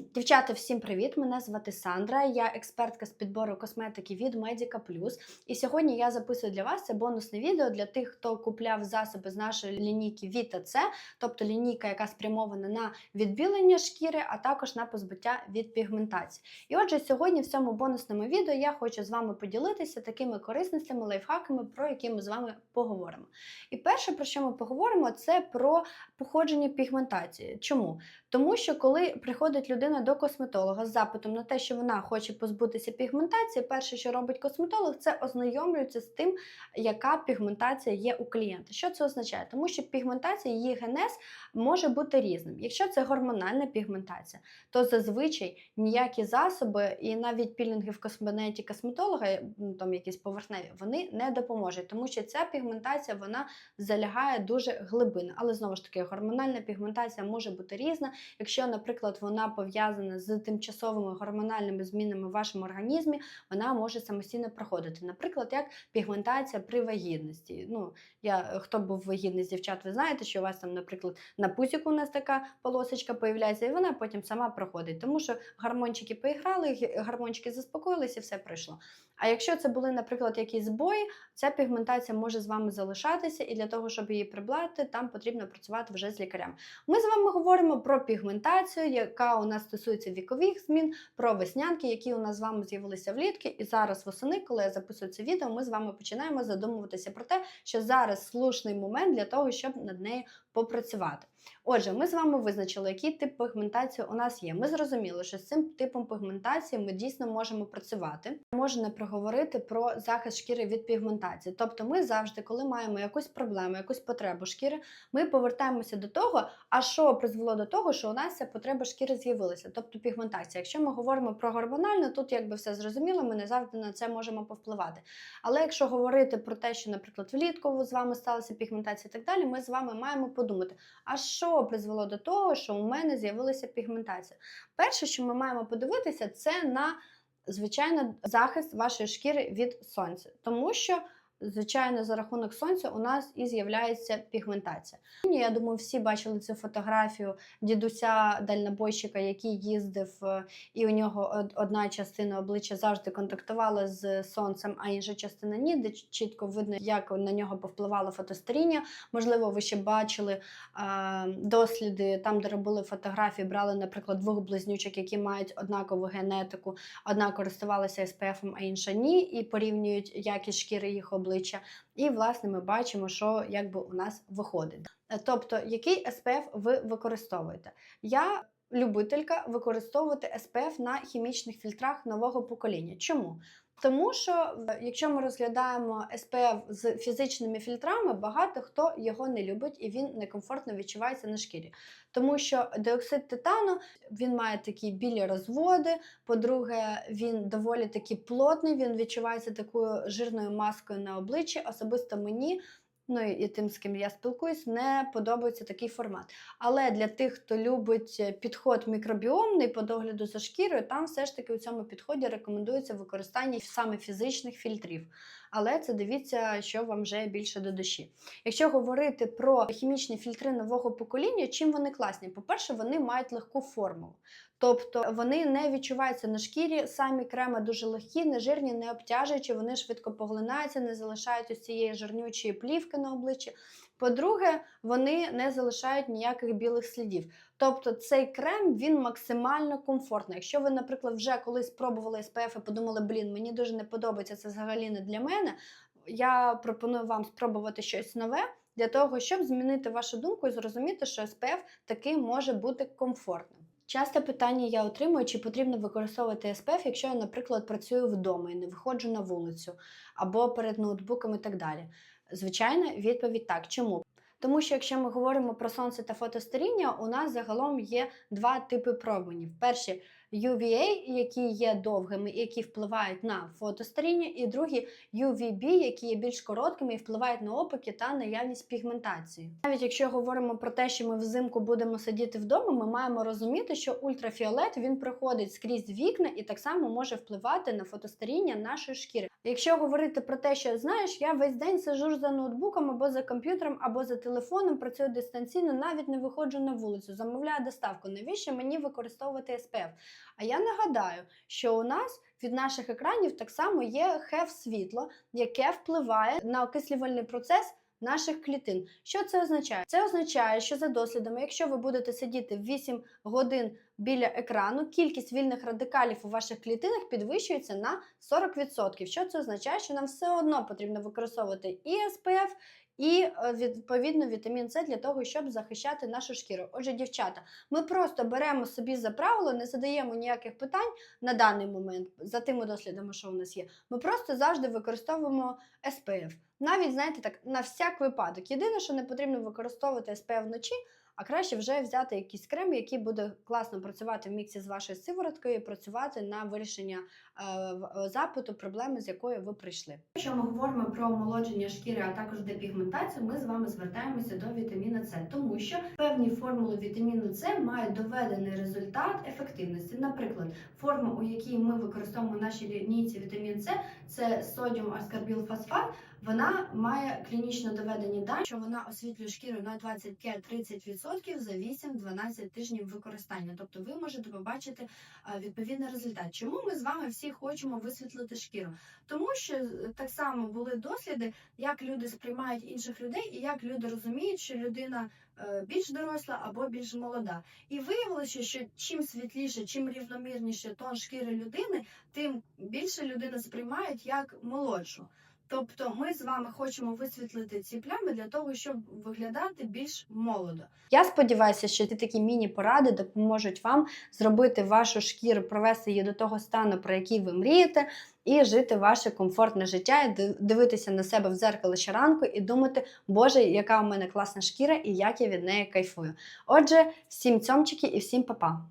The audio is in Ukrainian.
Дівчата, всім привіт! Мене звати Сандра. Я експертка з підбору косметики від Medica Plus. І сьогодні я записую для вас це бонусне відео для тих, хто купляв засоби з нашої лінійки Vita C, тобто лінійка, яка спрямована на відбілення шкіри, а також на позбуття від пігментації. І отже, сьогодні в цьому бонусному відео я хочу з вами поділитися такими корисностями, лайфхаками, про які ми з вами поговоримо. І перше, про що ми поговоримо, це про походження пігментації. Чому? Тому що коли приходить людина до косметолога з запитом на те, що вона хоче позбутися пігментації, перше, що робить косметолог, це ознайомлюється з тим, яка пігментація є у клієнта. Що це означає? Тому що пігментація, її генез може бути різним. Якщо це гормональна пігментація, то зазвичай ніякі засоби і навіть пілінги в косметі косметолога, ну, там якісь поверхневі, вони не допоможуть, тому що ця пігментація вона залягає дуже глибинно. Але знову ж таки, гормональна пігментація може бути різна. Якщо, наприклад, вона пов'язана з тимчасовими гормональними змінами в вашому організмі, вона може самостійно проходити. Наприклад, як пігментація при вагітності. Ну, я, хто був вагітний з дівчат, ви знаєте, що у вас там, наприклад, на пузіку у нас така полосочка появляється, і вона потім сама проходить, тому що гормончики поіграли, гормончики заспокоїлися, і все пройшло. А якщо це були, наприклад, якісь збої, ця пігментація може з вами залишатися, і для того, щоб її прибрати, там потрібно працювати вже з лікарем. Ми з вами говоримо про пігментацію, яка у нас стосується вікових змін, про веснянки, які у нас з вами з'явилися влітки. І зараз восени, коли я записую це відео, ми з вами починаємо задумуватися про те, що зараз слушний момент для того, щоб над нею попрацювати. Отже, ми з вами визначили, який тип пігментації у нас є. Ми зрозуміли, що з цим типом пігментації ми дійсно можемо працювати. Можна проговорити про захист шкіри від пігментації. Тобто, ми завжди, коли маємо якусь проблему, якусь потребу шкіри, ми повертаємося до того, а що призвело до того, що у нас ця потреба шкіри з'явилася, тобто пігментація. Якщо ми говоримо про гормональну, тут якби все зрозуміло, ми не завжди на це можемо повпливати. Але якщо говорити про те, що, наприклад, влітку з вами сталася пігментація і так далі, ми з вами маємо подумати, а що призвело до того, що у мене з'явилася пігментація. Перше, що ми маємо подивитися, це на звичайно захист вашої шкіри від сонця, тому що. Звичайно, за рахунок сонця у нас і з'являється пігментація. Я думаю, всі бачили цю фотографію дідуся дальнобойщика, який їздив, е, і у нього одна частина обличчя завжди контактувала з сонцем, а інша частина ні, де чітко видно, як на нього повпливало фотостаріння. Можливо, ви ще бачили а, досліди там, де робили фотографії, брали, наприклад, двох близнючок, які мають однакову генетику, одна користувалася SPF, а інша ні, і порівнюють якість шкіри їх обличчя. І, власне, ми бачимо, що якби у нас виходить. Е, Тобто, який SPF ви використовуєте? Я любителька використовувати SPF на хімічних фільтрах нового покоління. Чому? Тому що якщо ми розглядаємо SPF з фізичними фільтрами, багато хто його не любить і він некомфортно відчувається на шкірі. Тому що диоксид титану він має такі білі розводи. По-друге, він доволі таки плотний, він відчувається такою жирною маскою на обличчі. Особисто мені. Ну і тим, з ким я спілкуюсь, не подобається такий формат. Але для тих, хто любить е, підход мікробіомний по догляду за шкірою, там все ж таки у цьому підході рекомендується використання саме фізичних фільтрів. Але це дивіться, що вам вже більше до душі. Якщо говорити про хімічні фільтри нового покоління, чим вони класні? По-перше, вони мають легку формулу. Тобто вони не відчуваються на шкірі, самі креми дуже легкі, не жирні, не обтяжуючі, вони швидко поглинаються, не залишають ось цієї жирнючої плівки на обличчі. По-друге, вони не залишають ніяких білих слідів. Тобто цей крем він максимально комфортний. Якщо ви, наприклад, вже колись спробували SPF і подумали, блін, мені дуже не подобається, це взагалі не для мене. Я пропоную вам спробувати щось нове для того, щоб змінити вашу думку і зрозуміти, що SPF таки може бути комфортним. Часте питання я отримую, чи потрібно використовувати SPF, якщо я, наприклад, працюю вдома і не виходжу на вулицю або перед ноутбуком і так далі. Звичайно, відповідь так. Чому? Тому що якщо ми говоримо про сонце та фотостаріння, у нас загалом є два типи променів. Перші UVA, які є довгими які впливають на фотостаріння, і другі UVB, які є більш короткими і впливають на опики та наявність пігментації. Навіть якщо говоримо про те, що ми взимку будемо сидіти вдома, ми маємо розуміти, що ультрафіолет він проходить скрізь вікна і так само може впливати на фотостаріння нашої шкіри. Якщо говорити про те, що знаєш, я весь день сижу за ноутбуком або за комп'ютером, або за телефоном, працюю дистанційно, навіть не виходжу на вулицю, замовляю доставку. Навіщо мені використовувати SPF? А я нагадаю, що у нас від наших екранів так само є хев світло, яке впливає на окислювальний процес. Наших клітин. Що це означає? Це означає, що за дослідами, якщо ви будете сидіти 8 годин біля екрану, кількість вільних радикалів у ваших клітинах підвищується на 40%. Що це означає? Що нам все одно потрібно використовувати і SPF, і е, відповідно вітамін С для того, щоб захищати нашу шкіру. Отже, дівчата, ми просто беремо собі за правило, не задаємо ніяких питань на даний момент за тими дослідами, що у нас є. Ми просто завжди використовуємо SPF. Навіть, знаєте, так, на всяк випадок. Єдине, що не потрібно використовувати SPF вночі, а краще вже взяти якийсь крем, який буде класно працювати в міксі з вашою сивороткою, і працювати на вирішення е, запиту проблеми, з якою ви прийшли. Якщо ми говоримо про омолодження шкіри, а також депігментацію, ми з вами звертаємося до вітаміна С, тому що певні формули вітаміну С мають доведений результат ефективності. Наприклад, форма, у якій ми використовуємо в нашій лінійці вітамін С, це содіум аскорбілфосфат. Вона має клінічно доведені дані, що вона освітлює шкіру на 25-30% за 8-12 тижнів використання. Тобто ви можете побачити відповідний результат. Чому ми з вами всі хочемо висвітлити шкіру? Тому що е, так само були досліди, як люди сприймають інших людей, і як люди розуміють, що людина е, більш доросла або більш молода. І виявилося, що чим світліше, чим рівномірніше тон шкіри людини, тим більше людина сприймають як молодшу. Тобто ми з вами хочемо висвітлити ці плями для того, щоб виглядати більш молодо. Я сподіваюся, що ці такі міні-поради допоможуть вам зробити вашу шкіру, привести її до того стану, про який ви мрієте, і жити ваше комфортне життя, і дивитися на себе в дзеркало щоранку і думати, Боже, яка у мене класна шкіра і як я від неї кайфую. Отже, всім цьомчики і всім па-па!